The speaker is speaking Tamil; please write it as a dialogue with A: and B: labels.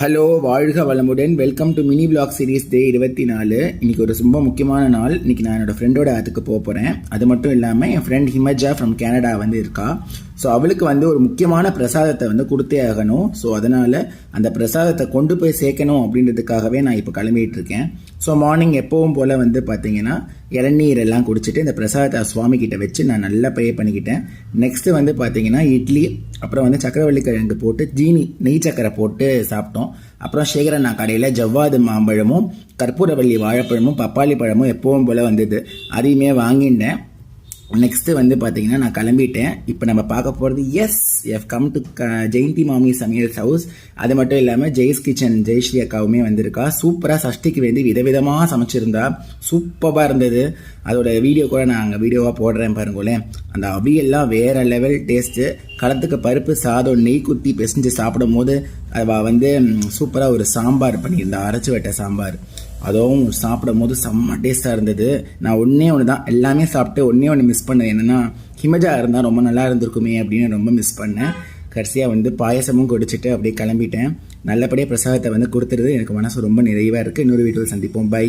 A: ஹலோ வாழ்க வளமுடன். Welcome to mini blog series day இருபத்தி நாலு இன்றைக்கி ஒரு ரொம்ப முக்கியமான நாள். இன்றைக்கி நான் என்னோடய ஃப்ரெண்டோட அதுக்கு போக போகிறேன் அது மட்டும் இல்லாமல் என் ஃப்ரெண்ட் ஹிமஜா ஃப்ரம் கனடா வந்து இருக்கா. ஸோ அவளுக்கு வந்து ஒரு முக்கியமான பிரசாதத்தை வந்து கொடுத்தே ஆகணும். ஸோ அதனால் அந்த பிரசாதத்தை கொண்டு போய் சேர்க்கணும் அப்படின்றதுக்காகவே நான் இப்போ கிளம்பிகிட்டு இருக்கேன் ஸோ மார்னிங் எப்போவும் போல் வந்து பார்த்தீங்கன்னா இளநீர் எல்லாம் குடிச்சிட்டு இந்த பிரசாதத்தை சுவாமி கிட்ட வச்சு நான் நல்லா ப்ரே பண்ணிக்கிட்டேன். நெக்ஸ்ட்டு வந்து பார்த்தீங்கன்னா இட்லி அப்புறம் வந்து சக்கரவள்ளி கிழங்கு போட்டு ஜீனி நெய் சக்கரை போட்டு சாப்பிட்டோம். அப்புறம் சேகரண்ணா கடையில் ஜவ்வாது மாம்பழமும் கற்பூரவள்ளி வாழைப்பழமும் பப்பாளி பழமும் எப்பவும் போல் வந்தது. அதையுமே வாங்கிட்டேன் நெக்ஸ்ட்டு வந்து பார்த்தீங்கன்னா நான் கிளம்பிட்டேன். இப்போ நம்ம பார்க்க போகிறது எஸ் எஃப் கம் டு க ஜெயந்தி மாமி சமையல்ஸ் ஹவுஸ் அது மட்டும் இல்லாமல் ஜெய்ஸ் கிச்சன் ஜெயஸ்ரீ அக்காவுமே வந்திருக்கா. சூப்பராக சஷ்டிக்கு வேண்டி விதவிதமாக சமைச்சிருந்தா சூப்பராக இருந்தது. அதோட வீடியோ கூட நான் அங்கே வீடியோவாக போடுறேன் பாருங்களேன். அந்த அவியெல்லாம் வேறு லெவல் டேஸ்ட்டு களத்துக்கு பருப்பு சாதம் நெய் குத்தி பிசைஞ்சு சாப்பிடும் போது அவள் வந்து சூப்பராக ஒரு சாம்பார் பண்ணியிருந்தா அரைச்சி வெட்ட சாம்பார். அதுவும் சாப்பிடும் போது செம்ம டேஸ்ட்டாக இருந்தது. நான் ஒன்றே ஒன்று தான் எல்லாமே சாப்பிட்டு ஒன்றே ஒன்று மிஸ் பண்ணேன். என்னென்னா ஹிமஜா இருந்தால் ரொம்ப நல்லா இருந்திருக்குமே அப்படின்னு ரொம்ப மிஸ் பண்ணேன். கடைசியாக வந்து பாயசமும் குடிச்சிட்டு அப்படியே கிளம்பிட்டேன். நல்லபடியாக பிரசாதத்தை வந்து கொடுத்துருது. எனக்கு மனசு ரொம்ப நிறைவாக இருக்குது இன்னொரு வீட்டில் சந்திப்போம். பை